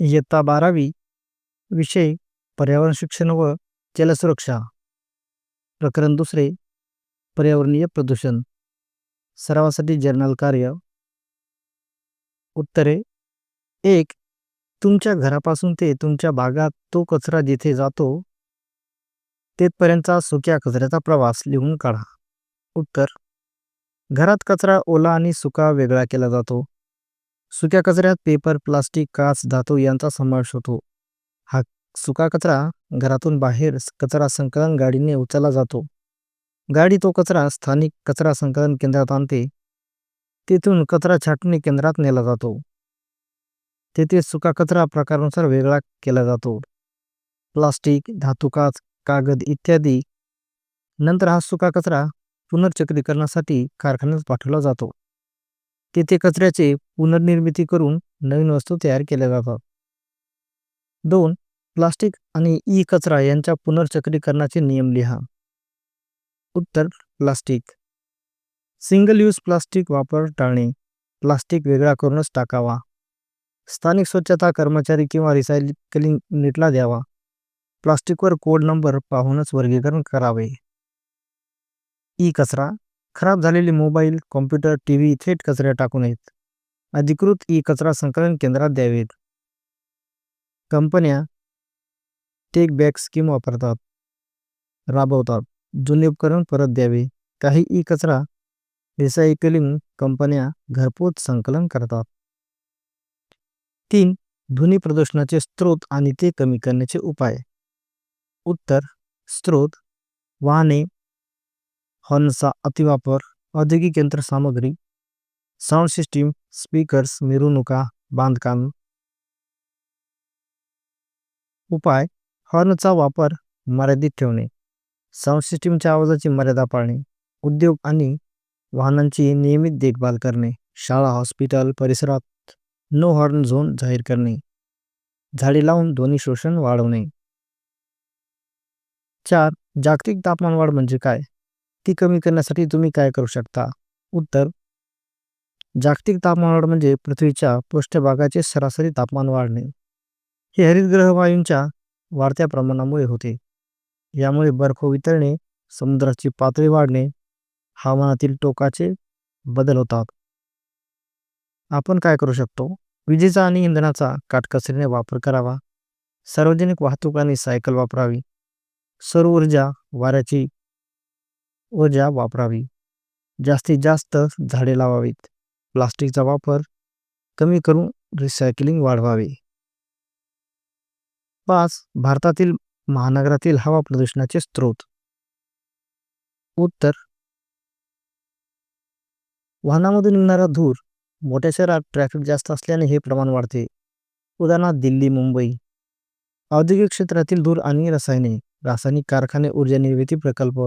इयत्ता बारावी विषय पर्यावरण शिक्षण व जलसुरक्षा. प्रकरण दुसरे पर्यावरणीय प्रदूषण. सरावासाठी जर्नल कार्य. उत्तरे एक तुमच्या घरापासून ते तुमच्या भागात तो कचरा जिथे जातो तेथपर्यंतचा सुक्या कचऱ्याचा प्रवास लिहून काढा. उत्तर घरात कचरा ओला आणि सुका वेगळा केला जातो. सुक्या कचऱ्यात पेपर प्लास्टिक काच धातू यांचा समावेश होतो. हा सुका कचरा घरातून बाहेर कचरा संकलन गाडीने उचलला जातो. गाडी तो कचरा स्थानिक कचरा संकलन केंद्रात आणते. तेथून कचरा छाटणी केंद्रात नेला जातो. तेथे सुका कचरा प्रकारानुसार वेगळा केला जातो. प्लास्टिक धातू काच कागद इत्यादी. नंतर हा सुका कचरा पुनर्चक्रीकरणासाठी कारखान्यात पाठवला जातो. तेथे कचऱ्याचे पुनर्निर्मिती करून नवीन वस्तू तयार केल्या जातात. दोन प्लास्टिक आणि ई कचरा यांच्या पुनर्चक्रीकरणाचे नियम लिहा. उत्तर प्लास्टिक. सिंगल यूज प्लास्टिक वापर टाळणे. प्लास्टिक वेगळा करूनच टाकावा. स्थानिक स्वच्छता कर्मचारी किंवा रिसायकलिंग युनिटला द्यावा. प्लास्टिकवर कोड नंबर पाहूनच वर्गीकरण करावे. ई कचरा खराब झालेले मोबाईल कॉम्प्युटर टीव्ही थेट कचऱ्यात टाकू नयेत अधिकृत ई कचरा संकलन केंद्रात द्यावेत. कंपन्या टेक बॅग स्कीम वापरतात. राबवतात. जुने उपकरण परत द्यावे. काही ई कचरा रिसायकलिंग कंपन्या घरपोच संकलन करतात. तीन ध्वनी प्रदूषणाचे स्रोत आणि ते कमी करण्याचे उपाय. उत्तर स्रोत वाहने हॉर्नचा अतिवापर औद्योगिक यंत्रसामग्री साऊंड सिस्टीम स्पीकर्स मिरवणुका बांधकाम. उपाय हॉर्नचा वापर मर्यादित ठेवणे. साऊंड सिस्टीमच्या आवाजाची मर्यादा पाळणे. उद्योग आणि वाहनांची नियमित देखभाल करणे. शाळा हॉस्पिटल परिसरात नो हॉर्न झोन जाहीर करणे. झाडे लावून ध्वनी शोषण वाढवणे. चार जागतिक तापमान वाढ म्हणजे काय? ती कमी करण्यासाठी तुम्ही काय करू शकता? उत्तर. जागतिक तापमान वाढ म्हणजे पृथ्वीच्या पृष्ठभागाचे सरासरी तापमान वाढणे. हे हरितग्रह वायूंच्या वाढत्या प्रमाणामुळे होते. यामुळे बर्फ वितळणे समुद्राची पातळी वाढणे हवामानातील टोकाचे बदल होतात. आपण काय करू शकतो? विजेचा आणि इंधनाचा काटकसरीने वापर करावा. सार्वजनिक वाहतूक आणि सायकल वापरावी. सौर ऊर्जा वाऱ्याची ऊर्जा वापरावी. जास्तीत जास्त झाडे लावावीत. प्लास्टिकचा वापर कमी करून रिसायकलिंग वाढवावे. पाच भारतातील महानगरातील हवा प्रदूषणाचे स्रोत. उत्तर. वाहनामधून निघणारा धूर मोठ्या शहरात ट्रॅफिक जास्त असल्याने हे प्रमाण वाढते. उदाहरणार्थ दिल्ली मुंबई. औद्योगिक क्षेत्रातील धूर आणि रसायने रासायनिक कारखाने ऊर्जा निर्मिती प्रकल्प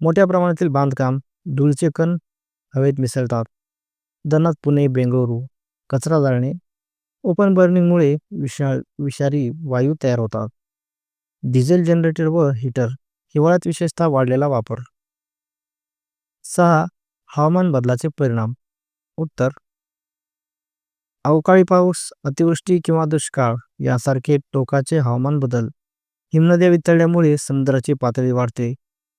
मोठ्या प्रमाणातील बांधकाम धूळचे कण हवेत मिसळतात. दनात पुणे बेंगळुरू कचरा जाळणे ओपन बर्निंगमुळे विषा विषारी वायू तयार होतात. डिझेल जनरेटर व हीटर हिवाळ्यात विशेषतः वाढलेला वापर. सहा हवामान बदलाचे परिणाम. उत्तर अवकाळी पाऊस अतिवृष्टी किंवा दुष्काळ यासारखे टोकाचे हवामान बदल हिमनद्या वितळल्यामुळे समुद्राची पातळी वाढते.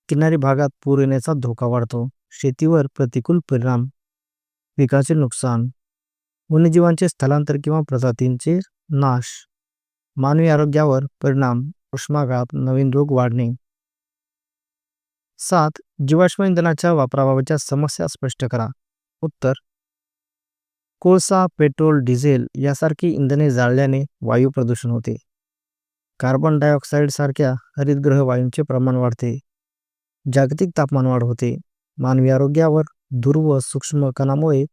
किनारी भागात पूर येण्याचा धोका वाढतो. शेतीवर प्रतिकूल परिणाम. पिकाचे नुकसान. वन्यजीवांचे स्थलांतर किंवा प्रजातींचे नाश. मानवी आरोग्यावर परिणाम. उष्माघात. नवीन रोग वाढणे. सात जीवाश्म इंधनाच्या वापराबाबतच्या समस्या स्पष्ट करा. उत्तर. कोळसा पेट्रोल डिझेल यासारखी इंधने जाळल्याने वायू प्रदूषण होते. कार्बन डायऑक्साईड सारख्या हरितग्रह वायूंचे प्रमाण वाढते. जागतिक तापमान वाढ होते. मानवी आरोग्यावर दुर्व सूक्ष्म कणामुळे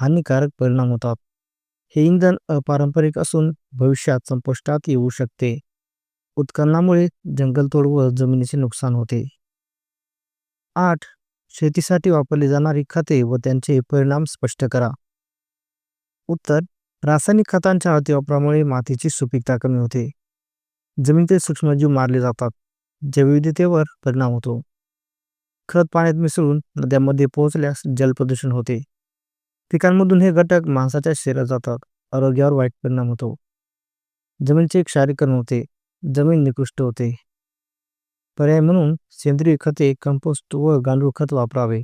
हानिकारक परिणाम होतात. हे इंधन अपारंपरिक असून भविष्यात संपुष्टात येऊ शकते. उत्खननामुळे जंगलतोड व जमिनीचे नुकसान होते. आठ. शेतीसाठी वापरली जाणारी खते व त्यांचे परिणाम स्पष्ट करा. उत्तर. रासायनिक खतांच्या अतिवापरामुळे मातीची सुपीकता कमी होते. जमिनीतील सूक्ष्मजीव मारले जातात. जैवविविधतेवर परिणाम होतो. खत पाण्यात मिसळून नद्यांमध्ये पोहोचल्यास जलप्रदूषण होते. पिकांमधून हे घटक माणसाच्या शरीरात जातात आरोग्यावर वाईट परिणाम होतो. जमिनीचे क्षारीकरण होते जमीन निकृष्ट होते. पर्याय म्हणून सेंद्रिय खते कंपोस्ट व गांडूळ खत वापरावे.